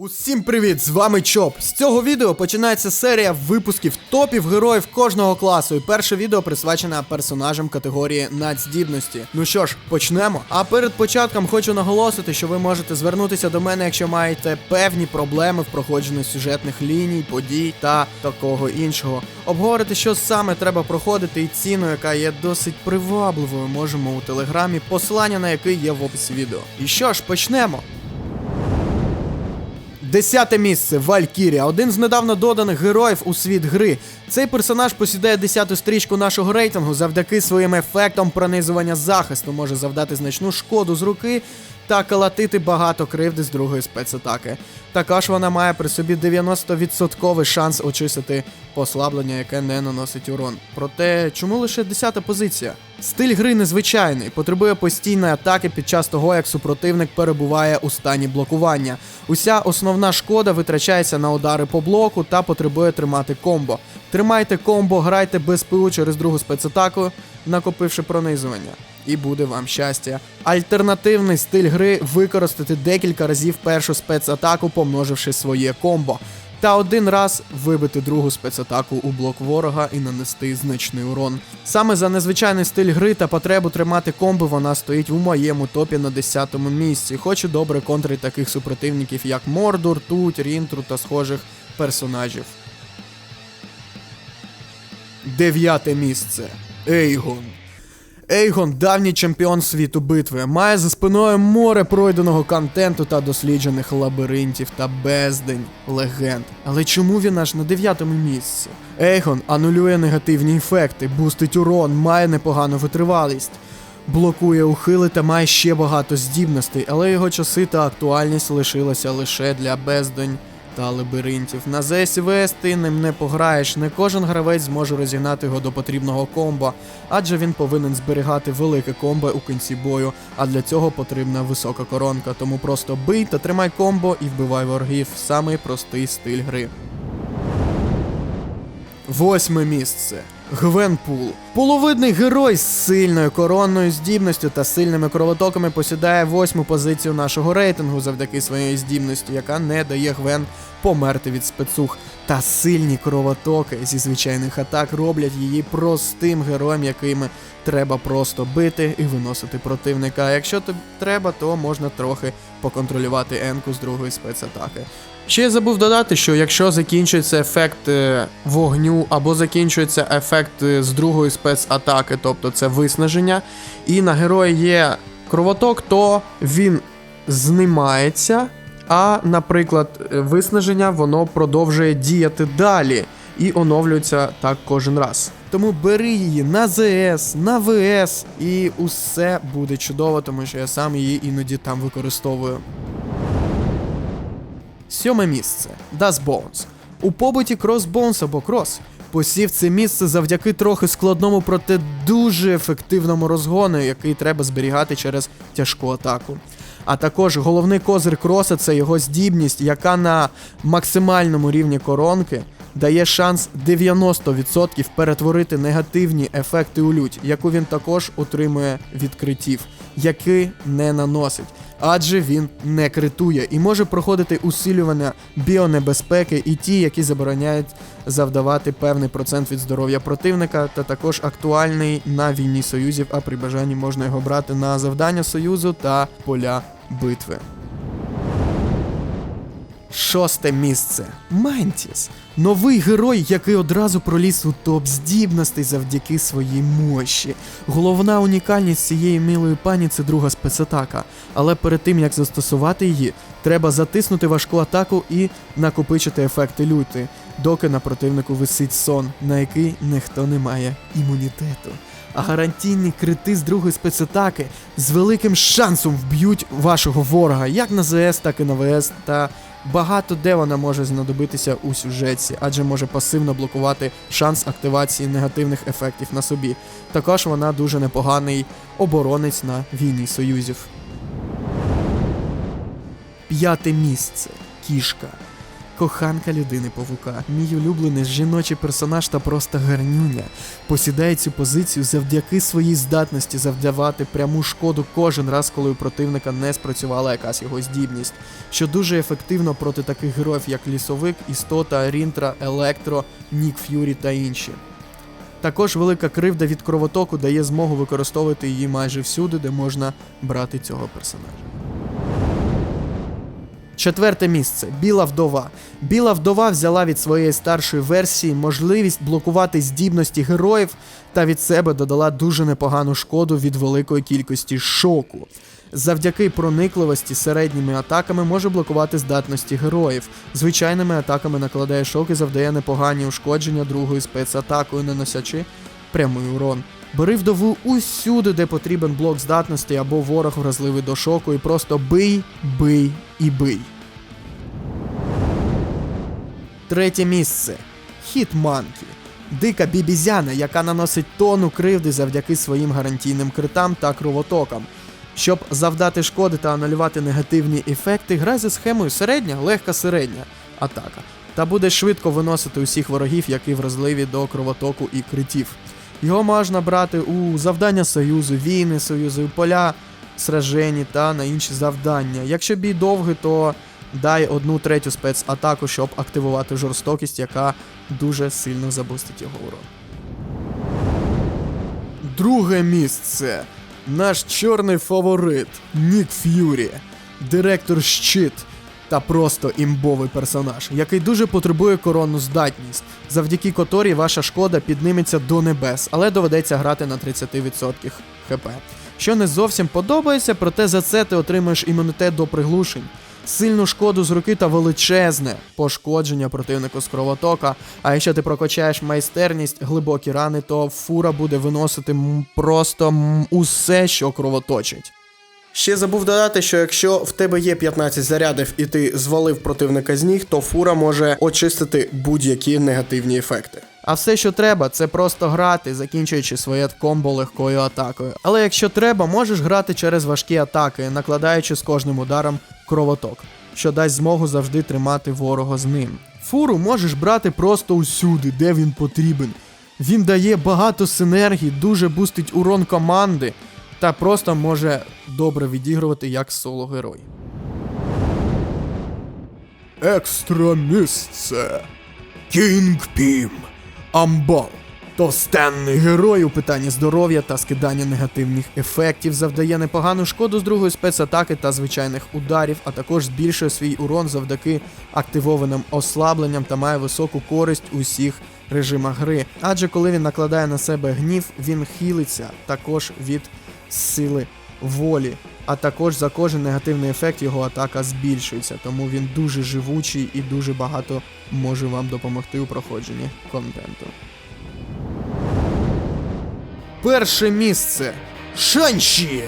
Усім привіт! З вами Чоп. З цього відео починається серія випусків топів героїв кожного класу. І перше відео присвячене персонажам категорії надздібності. Ну що ж, почнемо. А перед початком хочу наголосити, що ви можете звернутися до мене, якщо маєте певні проблеми в проходженні сюжетних ліній, подій та такого іншого. Обговорити, що саме треба проходити, і ціну, яка є досить привабливою, можемо у телеграмі, посилання на який є в описі відео. І що ж, почнемо. Десяте місце Валькірія, один з недавно доданих героїв у світ гри. Цей персонаж посідає десяту стрічку нашого рейтингу завдяки своїм ефектам пронизування захисту, може завдати значну шкоду з руки та калатити багато кривди з другої спецатаки. Також вона має при собі 90% шанс очистити послаблення, яке не наносить урон. Проте, чому лише 10 позиція? Стиль гри незвичайний, потребує постійної атаки під час того, як супротивник перебуває у стані блокування. Уся основна шкода витрачається на удари по блоку та потребує тримати комбо. Тримайте комбо, грайте без ПУ через другу спецатаку, накопивши пронизування. І буде вам щастя. Альтернативний стиль гри використати декілька разів першу спецатаку, помноживши своє комбо. Та один раз вибити другу спецатаку у блок ворога і нанести значний урон. Саме за незвичайний стиль гри та потребу тримати комби вона стоїть у моєму топі на 10-му місці. Хочу добре контрить таких супротивників, як Мордор, Туть, Рінтру та схожих персонажів. Дев'яте місце. Ейгон. Ейгон давній чемпіон світу битви, має за спиною море пройденого контенту та досліджених лабіринтів та бездень легенд. Але чому він аж на дев'ятому місці? Ейгон анулює негативні ефекти, бустить урон, має непогану витривалість. Блокує ухили та має ще багато здібностей, але його часи та актуальність лишилася лише для бездонь та лабіринтів. На ЗС ВС ти ним не пограєш, не кожен гравець зможе розігнати його до потрібного комбо, адже він повинен зберігати велике комбо у кінці бою, а для цього потрібна висока коронка. Тому просто бий та тримай комбо і вбивай ворогів. Самий простий стиль гри. Восьме місце. Гвенпул. Половидний герой з сильною коронною здібністю та сильними кровотоками посідає восьму позицію нашого рейтингу завдяки своїй здібності, яка не дає Гвен померти від спецух. Та сильні кровотоки зі звичайних атак роблять її простим героєм, якими треба просто бити і виносити противника. А якщо тобі треба, то можна трохи поконтролювати енку з другої спецатаки. Ще я забув додати, що якщо закінчується ефект е, вогню або закінчується ефект е, з другої спецатаки, тобто це виснаження, і на героя є кровоток, то він знимається, а, наприклад, виснаження воно продовжує діяти далі і оновлюється так кожен раз. Тому бери її на ЗС, на ВС, і усе буде чудово, тому що я сам її іноді там використовую. Сьоме місце Dust Bones. У побуті Crossbones або Cross посів це місце завдяки трохи складному, проте дуже ефективному розгону, який треба зберігати через тяжку атаку. А також головний козир кроса це його здібність, яка на максимальному рівні коронки дає шанс 90% перетворити негативні ефекти у лють, яку він також отримує від критів, які не наносить. Адже він не критує і може проходити усилювання біонебезпеки і ті, які забороняють завдавати певний процент від здоров'я противника, та також актуальний на війні союзів, а при бажанні можна його брати на завдання союзу та поля битви. Шосте місце Мантіс. Новий герой, який одразу проліз у топ здібностей завдяки своїй мощі. Головна унікальність цієї милої пані це друга спецатака. Але перед тим як застосувати її, треба затиснути важку атаку і накопичити ефекти люти, доки на противнику висить сон, на який ніхто не має імунітету. А гарантійні крити з другої спецатаки з великим шансом вб'ють вашого ворога, як на ЗС, так і на ВС та Багато де вона може знадобитися у сюжетці, адже може пасивно блокувати шанс активації негативних ефектів на собі. Також вона дуже непоганий оборонець на війні союзів. П'яте місце. Кішка. Коханка людини павука, мій улюблений жіночий персонаж та просто гарнюня, посідає цю позицію завдяки своїй здатності завдавати пряму шкоду кожен раз, коли у противника не спрацювала якась його здібність, що дуже ефективно проти таких героїв, як лісовик, істота, Рінтра, Електро, Нік Ф'юрі та інші. Також велика кривда від кровотоку дає змогу використовувати її майже всюди, де можна брати цього персонажа. Четверте місце Біла вдова. Біла вдова взяла від своєї старшої версії можливість блокувати здібності героїв та від себе додала дуже непогану шкоду від великої кількості шоку. Завдяки проникливості середніми атаками може блокувати здатності героїв. Звичайними атаками накладає шок і завдає непогані ушкодження другою спецатакою, наносячи прямий урон. Бери вдову усюди, де потрібен блок здатності або ворог вразливий до шоку, і просто бий, бий і бий. Третє місце. Хіт Манкі. Дика бібізяна, яка наносить тону кривди завдяки своїм гарантійним критам та кровотокам. Щоб завдати шкоди та анулювати негативні ефекти, грай за схемою середня, легка середня атака. Та буде швидко виносити усіх ворогів, які вразливі до кровотоку і критів. Його можна брати у завдання Союзу, війни Союзу, поля сражені та на інші завдання. Якщо бій довгий, то дай одну третю спецатаку, щоб активувати жорстокість, яка дуже сильно забустить його урон. Друге місце. Наш чорний фаворит Нік Ф'юрі, директор щит та просто імбовий персонаж, який дуже потребує коронну здатність, завдяки котрій ваша шкода підніметься до небес, але доведеться грати на 30% хп. Що не зовсім подобається, проте за це ти отримаєш імунітет до приглушень, сильну шкоду з руки та величезне пошкодження противнику з кровотока. А якщо ти прокачаєш майстерність, глибокі рани, то фура буде виносити просто усе, що кровоточить. Ще забув додати, що якщо в тебе є 15 зарядів і ти звалив противника з ніг, то фура може очистити будь-які негативні ефекти. А все, що треба, це просто грати, закінчуючи своє комбо легкою атакою. Але якщо треба, можеш грати через важкі атаки, накладаючи з кожним ударом кровоток, що дасть змогу завжди тримати ворога з ним. Фуру можеш брати просто усюди, де він потрібен. Він дає багато синергії, дуже бустить урон команди та просто може добре відігрувати як соло-герой. Екстра місце. Кінг Пім. Амбал. Товстенний герой у питанні здоров'я та скидання негативних ефектів завдає непогану шкоду з другої спецатаки та звичайних ударів, а також збільшує свій урон завдяки активованим ослабленням та має високу користь у всіх режимах гри. Адже коли він накладає на себе гнів, він хілиться також від сили волі. А також за кожен негативний ефект його атака збільшується, тому він дуже живучий і дуже багато може вам допомогти у проходженні контенту. Перше місце Шанші.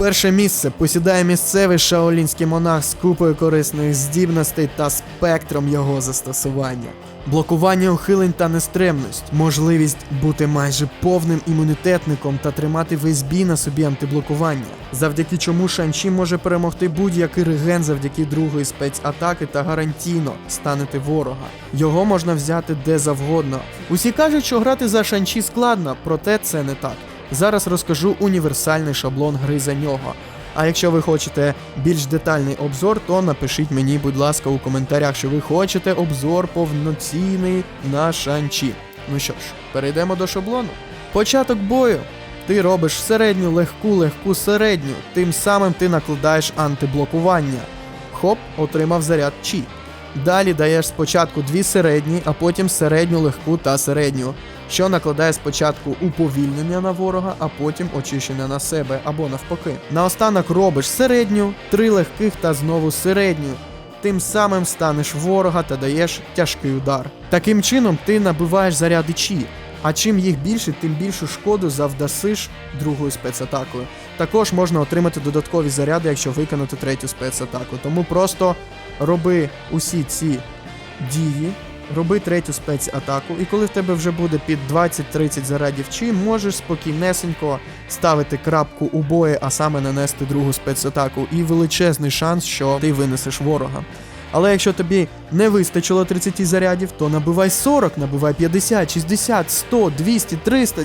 Перше місце посідає місцевий шаолінський монах з купою корисних здібностей та спектром його застосування. Блокування ухилень та нестремність, можливість бути майже повним імунітетником та тримати весь бій на собі антиблокування, завдяки чому Шанчі може перемогти будь-який реген завдяки другої спецатаки та гарантійно станете ворога. Його можна взяти де завгодно. Усі кажуть, що грати за Шанчі складно, проте це не так. Зараз розкажу універсальний шаблон гри за нього. А якщо ви хочете більш детальний обзор, то напишіть мені, будь ласка, у коментарях, що ви хочете обзор повноцінний на шанчі. Ну що ж, перейдемо до шаблону. Початок бою. Ти робиш середню, легку, легку, середню. Тим самим ти накладаєш антиблокування. Хоп, отримав заряд Чі. Далі даєш спочатку дві середні, а потім середню, легку та середню, що накладає спочатку уповільнення на ворога, а потім очищення на себе або навпаки. Наостанок робиш середню, три легких та знову середню. Тим самим станеш ворога та даєш тяжкий удар. Таким чином ти набиваєш заряди Чі. А чим їх більше, тим більшу шкоду завдасиш другою спецатакою. Також можна отримати додаткові заряди, якщо виконати третю спецатаку. Тому просто роби усі ці дії, роби третю спецатаку, і коли в тебе вже буде під 20-30 зарядів чи, можеш спокійнесенько ставити крапку у бої, а саме нанести другу спецатаку, і величезний шанс, що ти винесеш ворога. Але якщо тобі не вистачило 30 зарядів, то набивай 40, набивай 50, 60, 100, 200, 300,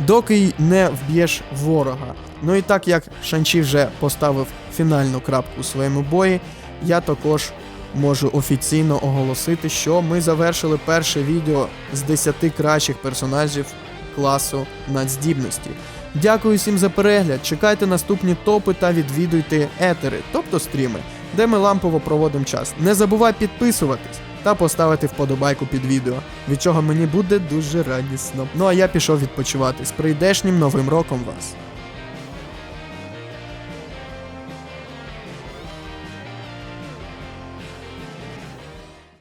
доки не вб'єш ворога. Ну і так як Шанчі вже поставив фінальну крапку у своєму бої, я також можу офіційно оголосити, що ми завершили перше відео з 10 кращих персонажів класу надздібності. Дякую всім за перегляд. Чекайте наступні топи та відвідуйте етери, тобто стріми, де ми лампово проводимо час. Не забувай підписуватись та поставити вподобайку під відео, від чого мені буде дуже радісно. Ну а я пішов відпочивати з прийдешнім новим роком вас.